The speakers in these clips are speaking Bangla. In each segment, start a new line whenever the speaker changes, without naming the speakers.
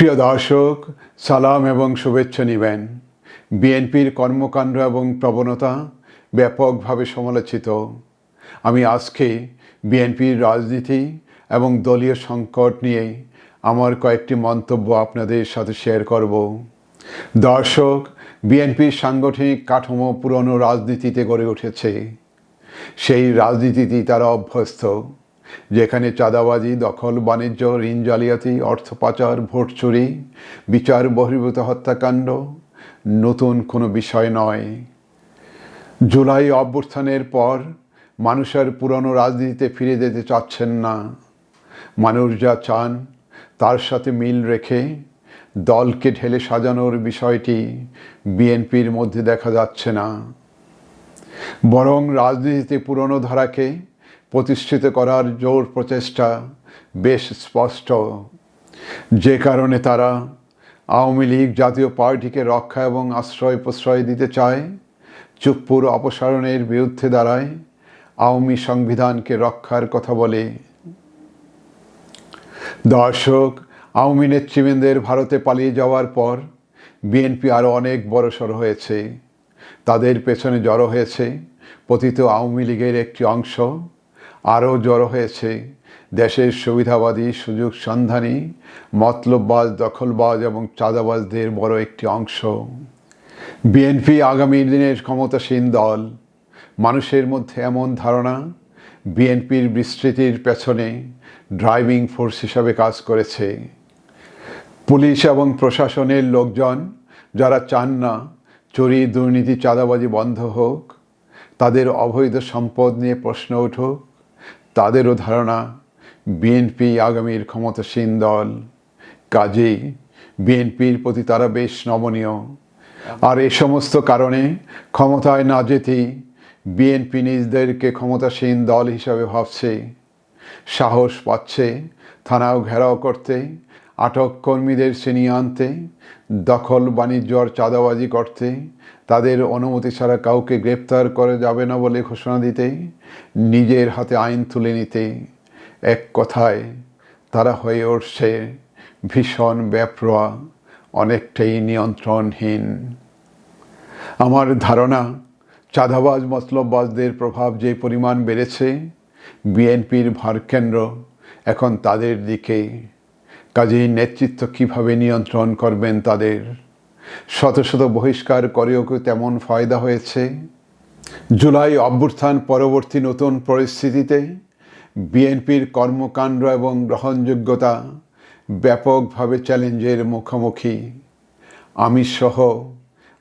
প্রিয় দর্শক, সালাম এবং শুভেচ্ছা নেবেন। বিএনপির কর্মকাণ্ড এবং প্রবণতা ব্যাপকভাবে সমালোচিত। আমি আজকে বিএনপির রাজনীতি এবং দলীয় সংকট নিয়ে আমার কয়েকটি মন্তব্য আপনাদের সাথে শেয়ার করব। দর্শক, বিএনপির সাংগঠনিক কাঠামো পুরনো রাজনীতিতে গড়ে উঠেছে। সেই রাজনীতিতেই তারা অভ্যস্ত। যেখানে চাঁদাবাজি, দখল, বাণিজ্য, ঋণ জালিয়াতি, অর্থ পাচার, ভোট চুরি, বিচার, বহির্ভূত হত্যাকাণ্ড নতুন কোনো বিষয় নয়। জুলাই অভ্যুত্থানের পর মানুষের পুরনো রাজনীতিতে ফিরে যেতে চাচ্ছেন না। মানুষ যা চান, তার সাথে মিল রেখে দলকে ঢেলে সাজানোর বিষয়টি বিএনপির মধ্যে দেখা যাচ্ছে না। বরং রাজনীতিতে পুরনো ধারাকে প্রতিষ্ঠিত করার জোর প্রচেষ্টা বেশ স্পষ্ট। যে কারণে তারা আওয়ামী লীগ জাতীয় পার্টিকে রক্ষা এবং আশ্রয় প্রশ্রয় দিতে চায়, চুপ্পুর অপসারণের বিরুদ্ধে দাঁড়ায়, আওয়ামী সংবিধানকে রক্ষার কথা বলে। দর্শক, আওয়ামী নেতৃবৃন্দের ভারতে পালিয়ে যাওয়ার পর বিএনপি আরও অনেক বড়সড় হয়েছে। তাদের পেছনে জড়ো হয়েছে পতিত আওয়ামী লীগের একটি অংশ। আরও জড়ো হয়েছে। দেশের সুবিধাবাদী সুযোগ সন্ধানী, মতলববাজ, দখলবাজ এবং চাঁদাবাজদের বড় একটি অংশ। বিএনপি আগামী দিনের ক্ষমতাসীন দল। মানুষের মধ্যে এমন ধারণা বিএনপির বিস্তৃতির পেছনে ড্রাইভিং ফোর্স হিসাবে কাজ করেছে। পুলিশ এবং প্রশাসনের লোকজন যারা চান না চুরি, দুর্নীতি, চাঁদাবাজি বন্ধ হোক, তাদের অবৈধ সম্পদ নিয়ে প্রশ্ন উঠুক তাদেরও ধারণা, বিএনপি আগামীর ক্ষমতাসীন দল। কাজেই বিএনপির প্রতি তারা বেশ নমনীয়। আর এ সমস্ত কারণে ক্ষমতায় না যেতেই বিএনপি নিজদেরকে ক্ষমতাসীন দল হিসাবে ভাবছে। সাহস পাচ্ছে থানাও ঘেরাও করতে, আটক কর্মীদের ছিনিয়ে আনতে, দখল বাণিজ্য আর চাঁদাবাজি করতে তাদের অনুমতি ছাড়া কাউকে গ্রেপ্তার করা যাবে না বলে ঘোষণা দিতে নিজের হাতে আইন তুলে নিতে এক কথায় তারা হয়ে উঠছে ভীষণ ব্যাপ্রোয়া অনেকটাই নিয়ন্ত্রণহীন। আমার ধারণা, চাঁদাবাজ, মতলববাজদের প্রভাব যে পরিমাণ বেড়েছে, বিএনপির ভারকেন্দ্র এখন তাদের দিকে। কাজেই নেতৃত্ব কীভাবে নিয়ন্ত্রণ করবেন তাদের? শত শত বহিষ্কার করেও তেমন ফায়দা হয়েছে। জুলাই অভ্যুত্থান পরবর্তী নতুন পরিস্থিতিতে বিএনপির কর্মকাণ্ড এবং গ্রহণযোগ্যতা ব্যাপকভাবে চ্যালেঞ্জের মুখোমুখি। আমি সহ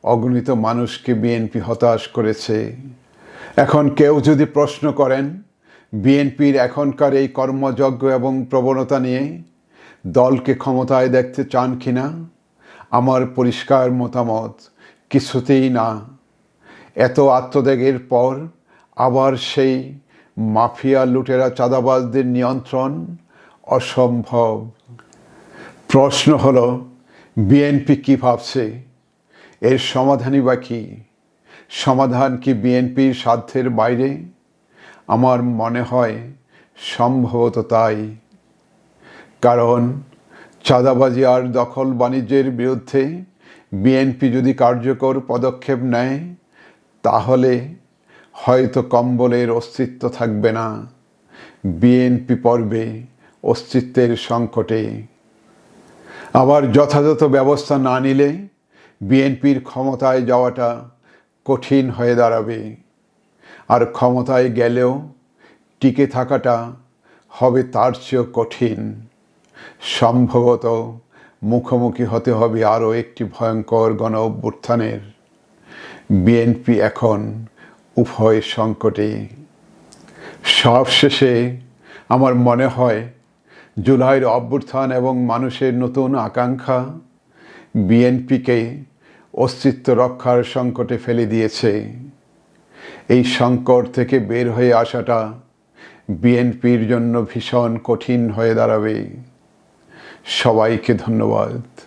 অগণিত মানুষকে বিএনপি হতাশ করেছে। এখন কেউ যদি প্রশ্ন করেন, বিএনপির এখনকার এই কর্মযজ্ঞ এবং প্রবণতা নিয়ে দলকে ক্ষমতায় দেখতে চান কিনা আমার পরিষ্কার মতামত কিছুতেই না। এত আত্মত্যাগের পর আবার সেই মাফিয়া লুটেরা চাঁদাবাজদের নিয়ন্ত্রণ অসম্ভব। প্রশ্ন হলো, বিএনপি কী ভাবছে? এর সমাধানই বা কী? সমাধান কি বিএনপির সাধ্যের বাইরে? আমার মনে হয় সম্ভবত তাই। কারণ চাঁদাবাজি আর দখল বাণিজ্যের বিরুদ্ধে বিএনপি যদি কার্যকর পদক্ষেপ নেয়, তাহলে হয়তো কম্বলের অস্তিত্ব থাকবে না। বিএনপি পর্বে অস্তিত্বের সংকটে। আবার যথাযথ ব্যবস্থা না নিলে বিএনপির ক্ষমতায় যাওয়াটা কঠিন হয়ে দাঁড়াবে। আর ক্ষমতায় গেলেও টিকে থাকাটা হবে তার চেয়েও কঠিন। সম্ভবত মুখোমুখি হতে হবে আরও একটি ভয়ঙ্কর গণ অভ্যুত্থানের। বিএনপি এখন উভয় সংকটে সবশেষে আমার মনে হয় জুলাইয়ের অভ্যুত্থান এবং মানুষের নতুন আকাঙ্ক্ষা বিএনপিকে অস্তিত্ব রক্ষার সংকটে ফেলে দিয়েছে। এই সংকট থেকে বের হয়ে আসাটা বিএনপির জন্য ভীষণ কঠিন হয়ে দাঁড়াবে। সবাইকে ধন্যবাদ।